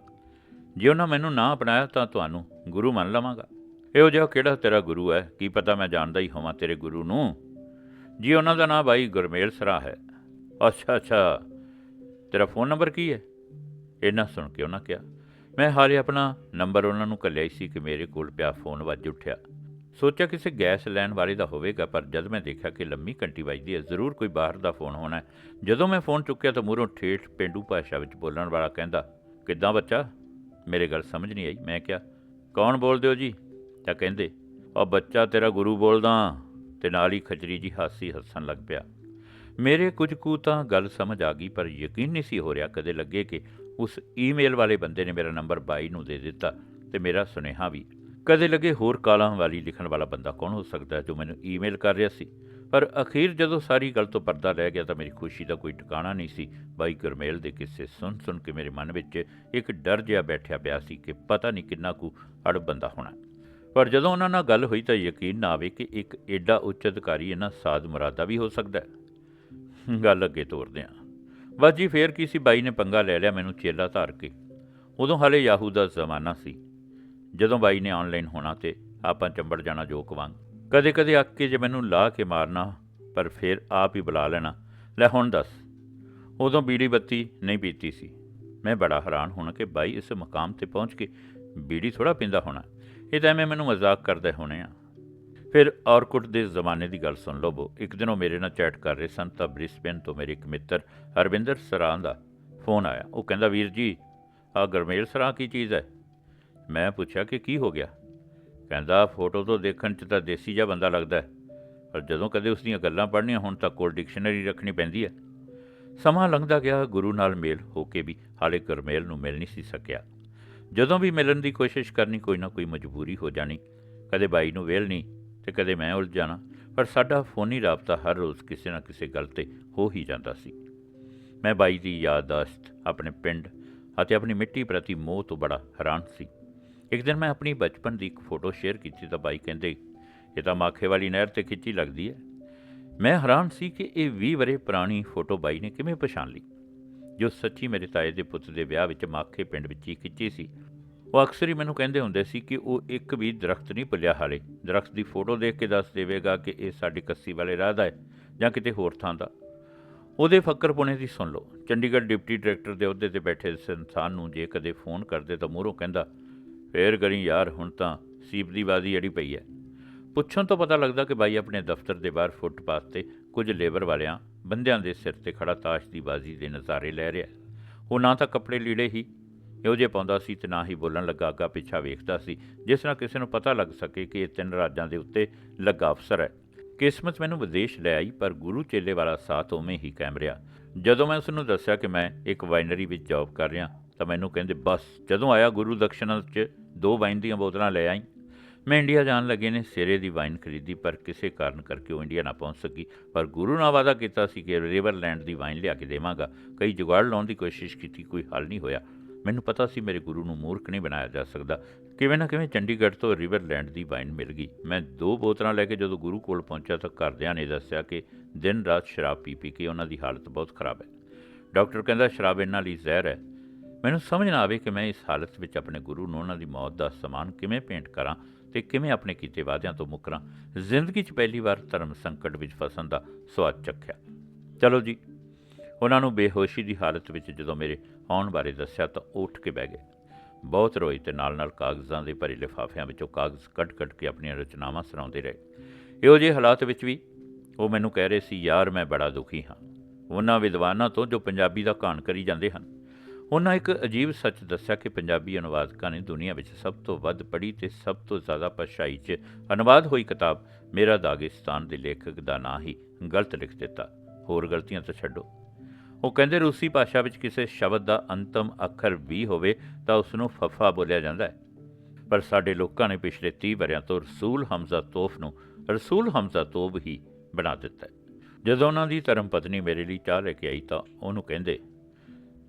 ਜੇ ਉਹਨਾਂ ਮੈਨੂੰ ਨਾ ਅਪਣਾਇਆ ਤਾਂ ਤੁਹਾਨੂੰ ਗੁਰੂ ਮੰਨ ਲਵਾਂਗਾ। ਇਹੋ ਜਿਹਾ ਕਿਹੜਾ ਤੇਰਾ ਗੁਰੂ ਹੈ? ਕੀ ਪਤਾ ਮੈਂ ਜਾਣਦਾ ਹੀ ਹੋਵਾਂ ਤੇਰੇ ਗੁਰੂ ਨੂੰ? ਜੀ, ਉਹਨਾਂ ਦਾ ਨਾਮ ਬਾਈ ਗੁਰਮੇਲ ਸਰਾ ਹੈ। ਅੱਛਾ ਅੱਛਾ। ਤੇਰਾ ਫੋਨ ਨੰਬਰ ਕੀ ਹੈ? ਇਹਨਾਂ ਸੁਣ ਕੇ ਉਹਨਾਂ ਕਿਹਾ। ਮੈਂ ਹਾਲੇ ਆਪਣਾ ਨੰਬਰ ਉਹਨਾਂ ਨੂੰ ਘੱਲਿਆ ਹੀ ਸੀ ਕਿ ਮੇਰੇ ਕੋਲ ਪਿਆ ਫੋਨ ਵੱਜ ਉੱਠਿਆ। ਸੋਚਿਆ ਕਿਸੇ ਗੈਸ ਲੈਣ ਵਾਲੇ ਦਾ ਹੋਵੇਗਾ, ਪਰ ਜਦ ਮੈਂ ਦੇਖਿਆ ਕਿ ਲੰਮੀ ਘੰਟੀ ਵੱਜਦੀ ਹੈ, ਜ਼ਰੂਰ ਕੋਈ ਬਾਹਰ ਦਾ ਫੋਨ ਹੋਣਾ ਹੈ। ਜਦੋਂ ਮੈਂ ਫੋਨ ਚੁੱਕਿਆ ਤਾਂ ਮੂਹਰੋਂ ਠੇਠ ਪਿੰਡੂ ਭਾਸ਼ਾ ਵਿੱਚ ਬੋਲਣ ਵਾਲਾ ਕਹਿੰਦਾ, ਕਿੱਦਾਂ ਬੱਚਾ? ਮੇਰੇ ਗੱਲ ਸਮਝ ਨਹੀਂ ਆਈ। ਮੈਂ ਕਿਹਾ, ਕੌਣ ਬੋਲਦੇ ਹੋ ਜੀ? ਤਾਂ ਕਹਿੰਦੇ, ਉਹ ਬੱਚਾ ਤੇਰਾ ਗੁਰੂ ਬੋਲਦਾ ਤੇ ਨਾਲ ਹੀ ਖਚਰੀ ਜੀ ਹਾਸੀ ਹੱਸਣ ਲੱਗ ਪਿਆ। ਮੇਰੇ ਕੁਝ ਕੁ ਤਾਂ ਗੱਲ ਸਮਝ ਆ ਗਈ, ਪਰ ਯਕੀਨ ਨਹੀਂ ਸੀ ਹੋ ਰਿਹਾ ਕਦੇ ਲੱਗੇ ਕਿ ਉਸ ਈਮੇਲ ਵਾਲੇ ਬੰਦੇ ਨੇ ਮੇਰਾ ਨੰਬਰ ਬਾਈ ਨੂੰ ਦੇ ਦਿੱਤਾ ਤੇ ਮੇਰਾ ਸੁਨੇਹਾ ਵੀ। ਕਦੇ ਲੱਗੇ ਹੋਰ ਕਾਲਾਂ ਵਾਲੀ ਲਿਖਣ ਵਾਲਾ ਬੰਦਾ ਕੌਣ ਹੋ ਸਕਦਾ ਜੋ ਮੈਨੂੰ ਈਮੇਲ ਕਰ ਰਿਹਾ ਸੀ? ਪਰ ਅਖੀਰ ਜਦੋਂ ਸਾਰੀ ਗੱਲ ਤੋਂ ਪਰਦਾ ਰਹਿ ਗਿਆ ਤਾਂ ਮੇਰੀ ਖੁਸ਼ੀ ਦਾ ਕੋਈ ਟਿਕਾਣਾ ਨਹੀਂ ਸੀ। ਬਾਈ ਗੁਰਮੇਲ ਦੇ ਕਿੱਸੇ ਸੁਣ ਸੁਣ ਕੇ ਮੇਰੇ ਮਨ ਵਿੱਚ ਇੱਕ ਡਰ ਜਿਹਾ ਬੈਠਿਆ ਪਿਆ ਸੀ ਕਿ ਪਤਾ ਨਹੀਂ ਕਿੰਨਾ ਕੁ ਅੜ ਬੰਦਾ ਹੋਣਾ। ਪਰ ਜਦੋਂ ਉਹਨਾਂ ਨਾਲ ਗੱਲ ਹੋਈ ਤਾਂ ਯਕੀਨ ਨਾ ਆਵੇ ਕਿ ਇੱਕ ਐਡਾ ਉੱਚ ਅਧਿਕਾਰੀ ਇਹਨਾਂ ਸਾਧ ਮੁਰਾਦਾ ਵੀ ਹੋ ਸਕਦਾ ਹੈ। ਗੱਲ ਅੱਗੇ ਤੋਰਦੇ ਹਾਂ। ਜੀ, ਫੇਰ ਕੀ ਸੀ? ਬਾਈ ਨੇ ਪੰਗਾ ਲੈ ਲਿਆ, ਮੈਨੂੰ ਚੇਲਾ ਧਾਰ ਕੇ। ਉਦੋਂ ਹਾਲੇ ਯਾਹੂ ਦਾ ਜ਼ਮਾਨਾ ਸੀ। ਜਦੋਂ ਬਾਈ ਨੇ ਆਨਲਾਈਨ ਹੋਣਾ ਤੇ ਆਪਾਂ ਚੰਬੜ ਜਾਣਾ ਜੋਕ ਵਾਂਗ ਕਦੇ ਕਦੇ ਅੱਕ ਕੇ ਜੇ ਮੈਨੂੰ ਲਾ ਕੇ ਮਾਰਨਾ, ਪਰ ਫਿਰ ਆਪ ਹੀ ਬੁਲਾ ਲੈਣਾ। ਲੈ ਹੁਣ ਦੱਸ, ਉਦੋਂ ਬੀੜੀ ਬੱਤੀ ਨਹੀਂ ਪੀਤੀ ਸੀ। ਮੈਂ ਬੜਾ ਹੈਰਾਨ ਹੋਣਾ ਕਿ ਬਾਈ ਇਸ ਮਕਾਮ ਤੇ ਪਹੁੰਚ ਕੇ ਬੀੜੀ ਥੋੜਾ ਪੀਂਦਾ ਹੋਣਾ। ਇਹ ਤਾਂ ਐਵੇਂ ਮੈਨੂੰ ਮਜ਼ਾਕ ਕਰਦੇ ਹੋਣੇ ਆ। ਫਿਰ ਔਰਕੁੱਟ ਦੇ ਜ਼ਮਾਨੇ ਦੀ ਗੱਲ ਸੁਣ ਲਓ ਬੋ, ਇੱਕ ਦਿਨ ਉਹ ਮੇਰੇ ਨਾਲ ਚੈਟ ਕਰ ਰਹੇ ਸਨ ਤਾਂ ਬ੍ਰਿਸਬੇਨ ਤੋਂ ਮੇਰੇ ਇੱਕ ਮਿੱਤਰ ਹਰਵਿੰਦਰ ਸਰਾਂ ਦਾ ਫੋਨ ਆਇਆ। ਉਹ ਕਹਿੰਦਾ, ਵੀਰ ਜੀ ਆ ਗਰਮੇਲ ਸਰਾਂ ਕੀ ਚੀਜ਼ ਹੈ? ਮੈਂ ਪੁੱਛਿਆ ਕਿ ਕੀ ਹੋ ਗਿਆ? ਕਹਿੰਦਾ, ਫੋਟੋ ਤੋਂ ਦੇਖਣ 'ਚ ਤਾਂ ਦੇਸੀ ਜਿਹਾ ਬੰਦਾ ਲੱਗਦਾ ਹੈ। ਪਰ ਜਦੋਂ ਕਦੇ ਉਸ ਦੀਆਂ ਗੱਲਾਂ ਪੜ੍ਹਨੀਆਂ ਹੁਣ ਤਾਂ ਕੋਲ ਡਿਕਸ਼ਨਰੀ ਰੱਖਣੀ ਪੈਂਦੀ ਹੈ। ਸਮਾਂ ਲੰਘਦਾ ਗਿਆ, ਗੁਰੂ ਨਾਲ ਮੇਲ ਹੋ ਕੇ ਵੀ ਹਾਲੇ ਕਰਮੇਲ ਨੂੰ ਮਿਲ ਨਹੀਂ ਸੀ ਸਕਿਆ। ਜਦੋਂ ਵੀ ਮਿਲਣ ਦੀ ਕੋਸ਼ਿਸ਼ ਕਰਨੀ ਕੋਈ ਨਾ ਕੋਈ ਮਜਬੂਰੀ ਹੋ ਜਾਣੀ। ਕਦੇ ਬਾਈ ਨੂੰ ਵੇਲ ਨਹੀਂ ਤੇ ਕਦੇ ਮੈਂ ਉਲਝ ਜਾਣਾ, ਪਰ ਸਾਡਾ ਫੋਨੀ ਰਾਬਤਾ ਹਰ ਰੋਜ਼ ਕਿਸੇ ਨਾ ਕਿਸੇ ਗੱਲ ਤੇ ਹੋ ਹੀ ਜਾਂਦਾ ਸੀ। ਮੈਂ ਬਾਈ ਦੀ ਯਾਦਦਾਸ਼ਤ, ਆਪਣੇ ਪਿੰਡ ਅਤੇ ਆਪਣੀ ਮਿੱਟੀ ਪ੍ਰਤੀ ਮੋਹ ਤੋਂ ਬੜਾ ਹੈਰਾਨ ਸੀ। ਇੱਕ ਦਿਨ ਮੈਂ ਆਪਣੀ ਬਚਪਨ ਦੀ ਇੱਕ ਫੋਟੋ ਸ਼ੇਅਰ ਕੀਤੀ ਤਾਂ ਬਾਈ ਕਹਿੰਦੇ, ਇਹ ਤਾਂ ਮਾਖੇ ਵਾਲੀ ਨਹਿਰ ਤੇ ਖਿੱਚੀ ਲੱਗਦੀ ਹੈ ਮੈਂ ਹੈਰਾਨ ਸੀ ਕਿ ਇਹ 20 ਵਰੇ ਪੁਰਾਣੀ ਫੋਟੋ ਬਾਈ ਨੇ ਕਿਵੇਂ ਪਛਾਣ ਲਈ। ਜੋ ਸੱਚੀ ਮੇਰੇ ਤਾਏ ਦੇ ਪੁੱਤ ਦੇ ਵਿਆਹ ਵਿੱਚ ਮਾਖੇ ਪਿੰਡ ਵਿੱਚ ਹੀ ਖਿੱਚੀ ਸੀ। ਉਹ ਅਕਸਰ ਹੀ ਮੈਨੂੰ ਕਹਿੰਦੇ ਹੁੰਦੇ ਸੀ ਕਿ ਉਹ ਇੱਕ ਵੀ ਦਰਖਤ ਨਹੀਂ ਭੁੱਲਿਆ ਹਾਲੇ। ਦਰਖਤ ਦੀ ਫੋਟੋ ਦੇਖ ਕੇ ਦੱਸ ਦੇਵੇਗਾ ਕਿ ਇਹ ਸਾਡੀ ਕੱਸੀ ਵਾਲੇ ਰਾਹ ਦਾ ਹੈ ਜਾਂ ਕਿਤੇ ਹੋਰ ਥਾਂ ਦਾ। ਉਹਦੇ ਫੱਕਰ ਪੁਣੇ ਦੀ ਸੁਣ ਲਓ। ਚੰਡੀਗੜ੍ਹ ਡਿਪਟੀ ਡਾਇਰੈਕਟਰ ਦੇ ਅਹੁਦੇ ਤੇ ਬੈਠੇ ਇਸ ਇਨਸਾਨ ਨੂੰ ਜੇ ਕਦੇ ਫੋਨ ਕਰਦੇ ਤਾਂ ਮੂਹਰੋਂ ਕਹਿੰਦਾ ਫੇਰ ਕਰੀ ਯਾਰ, ਹੁਣ ਤਾਂ ਸੀਪ ਦੀ ਬਾਜ਼ੀ ਅੜੀ ਪਈ ਹੈ ਪੁੱਛਣ ਤੋਂ ਪਤਾ ਲੱਗਦਾ ਕਿ ਬਾਈ ਆਪਣੇ ਦਫ਼ਤਰ ਦੇ ਬਾਹਰ ਫੁੱਟਪਾਥ ਤੇ ਕੁਝ ਲੇਬਰ ਵਾਲਿਆਂ ਬੰਦਿਆਂ ਦੇ ਸਿਰ ਤੇ ਖੜਾ ਤਾਸ਼ ਦੀ ਬਾਜ਼ੀ ਦੇ ਨਜ਼ਾਰੇ ਲੈ ਰਿਹਾ ਉਹ ਨਾ ਤਾਂ ਕੱਪੜੇ ਲੀੜੇ ਹੀ, ਇਹੋ ਜਿਹੇ ਪਾਉਂਦਾ ਸੀ ਤੇ ਨਾ ਹੀ ਬੋਲਣ ਲੱਗਾ, ਅੱਗਾ ਪਿੱਛਾ ਵੇਖਦਾ ਸੀ, ਜਿਸ ਨਾਲ ਕਿਸੇ ਨੂੰ ਪਤਾ ਲੱਗ ਸਕੇ ਕਿ ਇਹ ਤਿੰਨ ਰਾਜਾਂ ਦੇ ਉੱਤੇ ਲੱਗਾ ਅਫਸਰ ਹੈ। ਕਿਸਮਤ ਮੈਨੂੰ ਵਿਦੇਸ਼ ਲੈ ਆਈ, ਪਰ ਗੁਰੂ ਚੇਲੇ ਵਾਲਾ ਸਾਥ ਉਵੇਂ ਹੀ ਕਾਇਮ ਰਿਹਾ। ਜਦੋਂ ਮੈਂ ਉਸ ਨੂੰ ਦੱਸਿਆ ਕਿ ਮੈਂ ਇੱਕ ਵਾਈਨਰੀ ਵਿੱਚ ਜੌਬ ਕਰ ਰਿਹਾ ਤਾਂ ਮੈਨੂੰ ਕਹਿੰਦੇ, ਬਸ, ਜਦੋਂ ਆਇਆ ਗੁਰੂ ਦਕਸ਼ਨਾ 'ਚ, ਦੋ ਵਾਈਨ ਦੀਆਂ ਬੋਤਲਾਂ ਲੈ ਆਈ। ਮੈਂ ਇੰਡੀਆ ਜਾਣ ਲੱਗੇ ਨੇ, ਸਿਰੇ ਦੀ ਵਾਈਨ ਖਰੀਦੀ, ਪਰ ਕਿਸੇ ਕਾਰਨ ਕਰਕੇ ਉਹ ਇੰਡੀਆ ਨਾ ਪਹੁੰਚ ਸਕੀ। ਪਰ ਗੁਰੂ ਨਾਲ ਵਾਅਦਾ ਕੀਤਾ ਸੀ ਕਿ ਰਿਵਰਲੈਂਡ ਦੀ ਵਾਈਨ ਲਿਆ ਕੇ ਦੇਵਾਂਗਾ। ਕਈ ਜੁਗਾੜ ਲਾਉਣ ਦੀ ਕੋਸ਼ਿਸ਼ ਕੀਤੀ, ਕੋਈ ਹੱਲ ਨਹੀਂ ਹੋਇਆ। ਮੈਨੂੰ ਪਤਾ ਸੀ ਮੇਰੇ ਗੁਰੂ ਨੂੰ ਮੂਰਖ ਨਹੀਂ ਬਣਾਇਆ ਜਾ ਸਕਦਾ। ਕਿਵੇਂ ਨਾ ਕਿਵੇਂ ਚੰਡੀਗੜ੍ਹ ਤੋਂ ਰਿਵਰਲੈਂਡ ਦੀ ਵਾਈਨ ਮਿਲ ਗਈ। ਮੈਂ ਦੋ ਬੋਤਲਾਂ ਲੈ ਕੇ ਜਦੋਂ ਗੁਰੂ ਕੋਲ ਪਹੁੰਚਿਆ ਤਾਂ ਘਰਦਿਆਂ ਨੇ ਦੱਸਿਆ ਕਿ ਦਿਨ ਰਾਤ ਸ਼ਰਾਬ ਪੀ ਪੀ ਕੇ ਉਹਨਾਂ ਦੀ ਹਾਲਤ ਬਹੁਤ ਖਰਾਬ ਹੈ। ਡਾਕਟਰ ਕਹਿੰਦਾ, ਸ਼ਰਾਬ ਇਹਨਾਂ ਲਈ ਜ਼ਹਿਰ ਹੈ। ਮੈਨੂੰ ਸਮਝ ਨਾ ਆਵੇ ਕਿ ਮੈਂ ਇਸ ਹਾਲਤ ਵਿੱਚ ਆਪਣੇ ਗੁਰੂ ਨੂੰ ਉਹਨਾਂ ਦੀ ਮੌਤ ਦਾ ਸਮਾਨ ਕਿਵੇਂ ਭੇਂਟ ਕਰਾਂ ਤੇ ਕਿਵੇਂ ਆਪਣੇ ਕੀਤੇ ਵਾਅਦਿਆਂ ਤੋਂ ਮੁਕਰਾਂ। ਜ਼ਿੰਦਗੀ 'ਚ ਪਹਿਲੀ ਵਾਰ ਧਰਮ ਸੰਕਟ ਵਿੱਚ ਫਸਣ ਦਾ ਸਵਾਦ ਚੱਖਿਆ। ਚਲੋ ਜੀ, ਉਹਨਾਂ ਨੂੰ ਬੇਹੋਸ਼ੀ ਦੀ ਹਾਲਤ ਵਿੱਚ ਜਦੋਂ ਮੇਰੇ ਆਉਣ ਬਾਰੇ ਦੱਸਿਆ ਤਾਂ ਉਹ ਉੱਠ ਕੇ ਬਹਿ ਗਏ। ਬਹੁਤ ਰੋਈ ਤੇ ਨਾਲ-ਨਾਲ ਕਾਗਜ਼ਾਂ ਦੇ ਭਰੇ ਲਿਫਾਫਿਆਂ ਵਿੱਚੋਂ ਕਾਗਜ਼ ਕੱਢ-ਕੱਢ ਕੇ ਆਪਣੀਆਂ ਰਚਨਾਵਾਂ ਸੁਣਾਉਂਦੇ ਰਹੇ। ਇਹੋ ਜਿਹੇ ਹਾਲਾਤ ਵਿੱਚ ਵੀ ਉਹ ਮੈਨੂੰ ਕਹਿ ਰਹੇ ਸੀ, ਯਾਰ, ਮੈਂ ਬੜਾ ਦੁਖੀ ਹਾਂ। ਉਹਨਾਂ ਵਿਦਵਾਨਾਂ ਤੋਂ ਜੋ ਪੰਜਾਬੀ ਦਾ ਕਾਣ ਕਰੀ ਜਾਂਦੇ ਹਨ। ਉਹਨਾਂ ਇੱਕ ਅਜੀਬ ਸੱਚ ਦੱਸਿਆ ਕਿ ਪੰਜਾਬੀ ਅਨੁਵਾਦਕਾਂ ਨੇ ਦੁਨੀਆ ਵਿੱਚ ਸਭ ਤੋਂ ਵੱਧ ਪੜ੍ਹੀ ਤੇ ਸਭ ਤੋਂ ਜ਼ਿਆਦਾ ਭਾਸ਼ਾਈ 'ਚ ਅਨੁਵਾਦ ਹੋਈ ਕਿਤਾਬ ਮੇਰਾ ਦਾਗਿਸਤਾਨ ਦੇ ਲੇਖਕ ਦਾ ਨਾਂ ਹੀ ਗਲਤ ਲਿਖ ਦਿੱਤਾ। ਹੋਰ ਗਲਤੀਆਂ ਤਾਂ ਛੱਡੋ। ਉਹ ਕਹਿੰਦੇ ਰੂਸੀ ਭਾਸ਼ਾ ਵਿੱਚ ਕਿਸੇ ਸ਼ਬਦ ਦਾ ਅੰਤਮ ਅੱਖਰ ਵੀ ਹੋਵੇ ਤਾਂ ਉਸ ਨੂੰ ਫਫਾ ਬੋਲਿਆ ਜਾਂਦਾ ਹੈ। ਪਰ ਸਾਡੇ ਲੋਕਾਂ ਨੇ ਪਿਛਲੇ 30 ਵਰਿਆਂ ਤੋਂ ਰਸੂਲ ਹਮਜ਼ਾ ਤੋਫ ਨੂੰ ਰਸੂਲ ਹਮਜ਼ਾ ਤੋਬ ਹੀ ਬਣਾ ਦਿੱਤਾ ਜਦੋਂ ਉਹਨਾਂ ਦੀ ਧਰਮ ਪਤਨੀ ਮੇਰੇ ਲਈ ਚਾਹ ਲੈ ਕੇ ਆਈ ਤਾਂ ਉਹਨੂੰ ਕਹਿੰਦੇ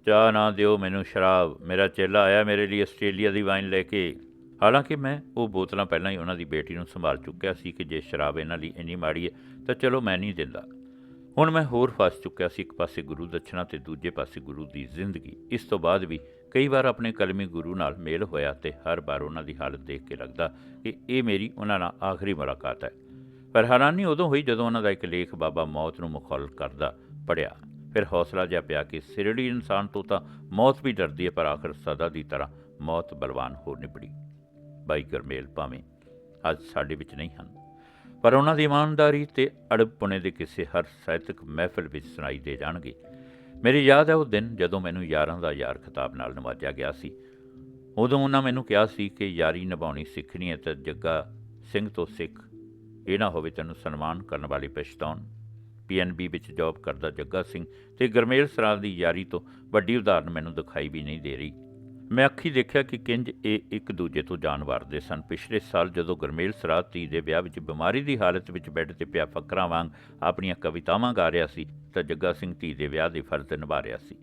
ਚਾਹ ਨਾ ਦਿਓ, ਮੈਨੂੰ ਸ਼ਰਾਬ। ਮੇਰਾ ਚੇਲਾ ਆਇਆ ਮੇਰੇ ਲਈ ਆਸਟ੍ਰੇਲੀਆ ਦੀ ਵਾਈਨ ਲੈ ਕੇ। ਹਾਲਾਂਕਿ ਮੈਂ ਉਹ ਬੋਤਲਾਂ ਪਹਿਲਾਂ ਹੀ ਉਹਨਾਂ ਦੀ ਬੇਟੀ ਨੂੰ ਸੰਭਾਲ ਚੁੱਕਿਆ ਸੀ ਕਿ ਜੇ ਸ਼ਰਾਬ ਇਹਨਾਂ ਲਈ ਇੰਨੀ ਮਾੜੀ ਹੈ, ਤਾਂ ਚਲੋ ਮੈਂ ਨਹੀਂ ਦਿੰਦਾ। ਹੁਣ ਮੈਂ ਹੋਰ ਫਸ ਚੁੱਕਿਆ ਸੀ, ਇੱਕ ਪਾਸੇ ਗੁਰੂ ਦਛਣਾ ਤੇ ਦੂਜੇ ਪਾਸੇ ਗੁਰੂ ਦੀ ਜ਼ਿੰਦਗੀ। ਇਸ ਤੋਂ ਬਾਅਦ ਵੀ ਕਈ ਵਾਰ ਆਪਣੇ ਕਲਮੀ ਗੁਰੂ ਨਾਲ ਮੇਲ ਹੋਇਆ ਤੇ ਹਰ ਵਾਰ ਉਹਨਾਂ ਦੀ ਹਾਲਤ ਦੇਖ ਕੇ ਲੱਗਦਾ ਕਿ ਇਹ ਮੇਰੀ, ਉਹਨਾਂ ਨਾਲ ਆਖਰੀ ਮੁਲਾਕਾਤ ਹੈ। ਪਰ ਹੈਰਾਨੀ ਉਦੋਂ ਹੋਈ ਜਦੋਂ ਉਹਨਾਂ ਦਾ ਇੱਕ ਲੇਖ ਬਾਬਾ ਮੌਤ ਨੂੰ ਮੁਖੌਲ ਕਰਦਾ ਪੜਿਆ ਫਿਰ ਹੌਸਲਾ ਜਿਹਾ ਪਿਆ ਕਿ ਸਿਰੜੀ ਇਨਸਾਨ ਤੋਂ ਤਾਂ ਮੌਤ ਵੀ ਡਰਦੀ ਹੈ, ਪਰ ਆਖਰ ਸਦਾ ਦੀ ਤਰ੍ਹਾਂ ਮੌਤ ਬਲਵਾਨ ਹੋ ਨਿਬੜੀ। ਬਾਈ ਗਰਮੇਲ ਭਾਵੇਂ ਅੱਜ ਸਾਡੇ ਵਿੱਚ ਨਹੀਂ ਹਨ, ਪਰ ਉਹਨਾਂ ਦੀ ਇਮਾਨਦਾਰੀ ਤੇ ਅੜਬਪੁਣੇ ਦੇ ਕਿਸੇ ਹਰ ਸਾਹਿਤਕ ਮਹਿਫਿਲ ਵਿੱਚ ਸੁਣਾਈ ਦੇ ਜਾਣਗੇ। ਮੇਰੀ ਯਾਦ ਹੈ ਉਹ ਦਿਨ ਜਦੋਂ ਮੈਨੂੰ ਯਾਰਾਂ ਦਾ ਯਾਰ ਖਿਤਾਬ ਨਾਲ ਨਵਾਜਿਆ ਗਿਆ ਸੀ। ਉਦੋਂ ਉਹਨਾਂ ਮੈਨੂੰ ਕਿਹਾ ਸੀ ਕਿ ਯਾਰੀ ਨਿਭਾਉਣੀ ਸਿੱਖਣੀ ਹੈ ਤਾਂ ਜੱਗਾ ਸਿੰਘ ਤੋਂ ਸਿੱਖ, ਇਹ ਨਾ ਹੋਵੇ ਤੈਨੂੰ ਸਨਮਾਨ ਕਰਨ ਵਾਲੀ ਪਛਤਾਉਣ। ਪੀਐਨਬੀ ਵਿੱਚ ਜੌਬ ਕਰਦਾ ਜੱਗਾ ਸਿੰਘ ਤੇ ਗਰਮੇਲ ਸਰਾਲ ਦੀ ਯਾਰੀ ਤੋਂ ਵੱਡੀ ਉਦਾਹਰਨ ਮੈਨੂੰ ਦਿਖਾਈ ਵੀ ਨਹੀਂ ਦੇ ਰਹੀ। ਮੈਂ ਅੱਖੀ ਦੇਖਿਆ ਕਿ ਕਿੰਜ ਇਹ ਇੱਕ ਦੂਜੇ ਤੋਂ ਜਾਣ ਵਾਰਦੇ ਸਨ। ਪਿਛਲੇ ਸਾਲ ਜਦੋਂ ਗਰਮੇਲ ਸਰਾਲ ਧੀ ਦੇ ਵਿਆਹ ਵਿੱਚ ਬਿਮਾਰੀ ਦੀ ਹਾਲਤ ਵਿੱਚ ਬੈੱਡ ਤੇ ਪਿਆ ਫਕਰਾਂ ਵਾਂਗ ਆਪਣੀਆਂ ਕਵਿਤਾਵਾਂ ਗਾ ਰਿਹਾ ਸੀ ਤਾਂ ਜੱਗਾ ਸਿੰਘ ਧੀ ਦੇ ਵਿਆਹ ਦੇ ਫਰਜ਼ ਨਿਭਾ ਰਿਹਾ ਸੀ।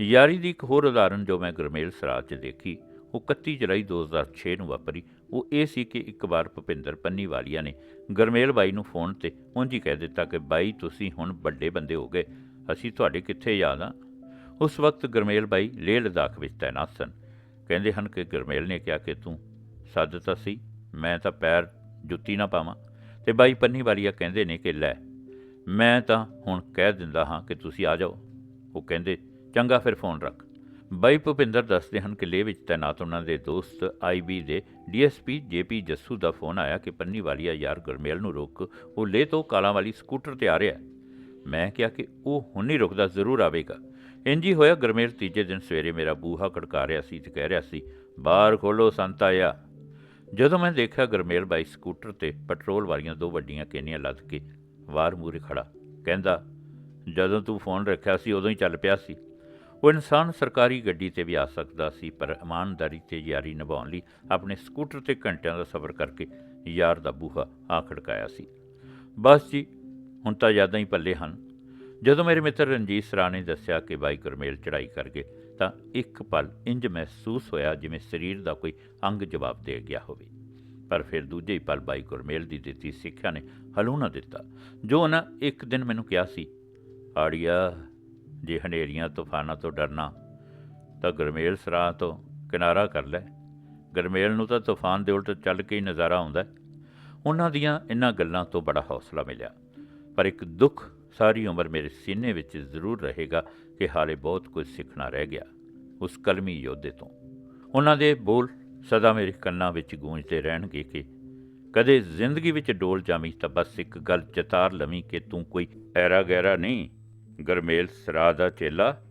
ਯਾਰੀ ਦੀ ਇੱਕ ਹੋਰ ਉਦਾਹਰਨ ਜੋ ਮੈਂ ਗਰਮੇਲ ਸਰਾਜ 'ਚ ਦੇਖੀ, ਉਹ 31 ਜੁਲਾਈ 2006 ਨੂੰ ਵਾਪਰੀ। ਉਹ ਇਹ ਸੀ ਕਿ ਇੱਕ ਵਾਰ ਭੁਪਿੰਦਰ ਪੰਨੀ ਵਾਲੀਆ ਨੇ ਗਰਮੇਲ ਬਾਈ ਨੂੰ ਫੋਨ ਤੇ ਉਂਝ ਹੀ ਕਹਿ ਦਿੱਤਾ ਕਿ, ਬਾਈ, ਤੁਸੀਂ ਹੁਣ ਵੱਡੇ ਬੰਦੇ ਹੋ ਗਏ। ਅਸੀਂ ਤੁਹਾਡੇ ਕਿੱਥੇ ਯਾਦ ਆ? ਉਸ ਵਕਤ ਗਰਮੇਲ ਬਾਈ ਲੇਹ ਲਦਾਖ ਵਿੱਚ ਤੈਨਾਤ ਸਨ। ਕਹਿੰਦੇ ਹਨ ਕਿ ਗਰਮੇਲ ਨੇ ਕਿਹਾ ਕਿ, ਤੂੰ ਸੱਦ ਤਾਂ ਸੀ ਮੈਂ ਤਾਂ ਪੈਰ ਜੁੱਤੀ ਨਾ ਪਾਵਾਂ। ਤੇ ਬਾਈ ਪੰਨੀ ਵਾਲੀਆ ਕਹਿੰਦੇ ਨੇ ਕਿ, ਲੈ, ਮੈਂ ਤਾਂ ਹੁਣ ਕਹਿ ਦਿੰਦਾ ਹਾਂ ਕਿ ਤੁਸੀਂ ਆ ਜਾਓ। ਉਹ ਕਹਿੰਦੇ, ਚੰਗਾ, ਫਿਰ ਫੋਨ ਰੱਖ। ਬਾਈ ਭੁਪਿੰਦਰ ਦੱਸਦੇ ਹਨ ਕਿ ਲੇਹ ਵਿੱਚ ਤੈਨਾਤ ਉਹਨਾਂ ਦੇ ਦੋਸਤ ਆਈਬੀ ਦੇ ਡੀਐਸਪੀ ਜੇਪੀ ਜੱਸੂ ਦਾ ਫੋਨ ਆਇਆ ਕਿ ਪੰਨੀ ਵਾਲੀਆ ਯਾਰ ਗੁਰਮੇਲ ਨੂੰ ਰੋਕ, ਉਹ ਲੇਹ ਤੋਂ ਕਾਲਾਂ ਵਾਲੀ ਸਕੂਟਰ ਤੇ ਆ ਰਿਹਾ ਹੈ। ਮੈਂ ਕਿਹਾ ਕਿ ਉਹ ਹੁਣ ਨਹੀਂ ਰੁਕਦਾ, ਜ਼ਰੂਰ ਆਵੇਗਾ। ਇੰਜ ਹੀ ਹੋਇਆ, ਗੁਰਮੇਲ ਤੀਜੇ ਦਿਨ ਸਵੇਰੇ ਮੇਰਾ ਬੂਹਾ ਖੜਕਾ ਰਿਹਾ ਸੀ ਤੇ ਕਹਿ ਰਿਹਾ ਸੀ, ਬਾਹਰ ਖੋਲੋ ਸੰਤ ਆਇਆ। ਜਦੋਂ ਮੈਂ ਦੇਖਿਆ ਗੁਰਮੇਲ ਬਾਈ ਸਕੂਟਰ ਤੇ ਪੈਟਰੋਲ ਵਾਲੀਆਂ ਦੋ ਵੱਡੀਆਂ ਕੇਨੀਆਂ ਲੱਦ ਕੇ ਵਾਰ ਮੂਰੇ ਖੜਾ, ਕਹਿੰਦਾ, ਜਦੋਂ ਤੂੰ ਫੋਨ ਰੱਖਿਆ ਸੀ, ਉਦੋਂ ਹੀ ਚੱਲ ਪਿਆ ਸੀ। ਉਹ ਇਨਸਾਨ ਸਰਕਾਰੀ ਗੱਡੀ ਤੇ ਵੀ ਆ ਸਕਦਾ ਸੀ, ਪਰ ਇਮਾਨਦਾਰੀ ਤੇ ਯਾਰੀ ਨਿਭਾਉਣ ਲਈ ਆਪਣੇ ਸਕੂਟਰ ਤੇ ਘੰਟਿਆਂ ਦਾ ਸਫ਼ਰ ਕਰਕੇ ਯਾਰ ਦਾ ਬੂਹਾ ਆ ਖੜਕਾਇਆ ਸੀ। ਬਸ ਜੀ, ਹੁਣ ਤਾਂ ਯਾਦਾਂ ਹੀ ਪੱਲੇ ਹਨ। ਜਦੋਂ ਮੇਰੇ ਮਿੱਤਰ ਰਣਜੀਤ ਸਰਾ ਨੇ ਦੱਸਿਆ ਕਿ ਬਾਈ ਗੁਰਮੇਲ ਚੜ੍ਹਾਈ ਕਰ ਗਏ, ਤਾਂ ਇੱਕ ਪਲ ਇੰਜ ਮਹਿਸੂਸ ਹੋਇਆ ਜਿਵੇਂ ਸਰੀਰ ਦਾ ਕੋਈ ਅੰਗ ਜਵਾਬ ਦੇ ਗਿਆ ਹੋਵੇ। ਪਰ ਫਿਰ ਦੂਜੇ ਹੀ ਪਲ ਬਾਈ ਗੁਰਮੇਲ ਦੀ ਦਿੱਤੀ ਸਿੱਖਿਆ ਨੇ ਹਲੂਣਾ ਦਿੱਤਾ, ਜੋ ਉਹਨਾਂ ਇੱਕ ਦਿਨ ਮੈਨੂੰ ਕਿਹਾ ਸੀ, ਆੜੀਆ ਜੇ ਹਨੇਰੀਆਂ, ਤੂਫਾਨਾਂ ਤੋਂ ਡਰਨਾ, ਤਾਂ ਗਰਮੇਲ ਸਰਾਂ ਤੋਂ ਕਿਨਾਰਾ ਕਰ ਲੈ। ਗਰਮੇਲ ਨੂੰ ਤਾਂ ਤੂਫਾਨ ਦੇ ਉਲਟ ਚੱਲ ਕੇ ਹੀ ਨਜ਼ਾਰਾ ਆਉਂਦਾ ਉਹਨਾਂ ਦੀਆਂ ਇਹਨਾਂ ਗੱਲਾਂ ਤੋਂ ਬੜਾ ਹੌਸਲਾ ਮਿਲਿਆ। ਪਰ ਇੱਕ ਦੁੱਖ ਸਾਰੀ ਉਮਰ ਮੇਰੇ ਸੀਨੇ ਵਿੱਚ ਜ਼ਰੂਰ ਰਹੇਗਾ ਕਿ ਹਾਲੇ ਬਹੁਤ ਕੁਝ ਸਿੱਖਣਾ ਰਹਿ ਗਿਆ, ਉਸ ਕਲਮੀ ਯੋਧੇ ਤੋਂ। ਉਹਨਾਂ ਦੇ ਬੋਲ ਸਦਾ ਮੇਰੇ ਕੰਨਾਂ ਵਿੱਚ ਗੂੰਜਦੇ ਰਹਿਣਗੇ ਕਿ ਕਦੇ ਜ਼ਿੰਦਗੀ ਵਿੱਚ ਡੋਲ ਜਾਵੀਂ ਤਾਂ ਬਸ ਇੱਕ ਗੱਲ ਚਤਾਰ ਲਵੀਂ ਕਿ ਤੂੰ ਕੋਈ ਐਰਾ ਗੈਰਾ ਨਹੀਂ। ਗਰਮੇਲ ਸਰਾ ਦਾ ਚੇਲਾ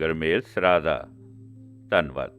ਗਰਮੇਲ ਸਰਾ ਦਾ ਧੰਨਵਾਦ।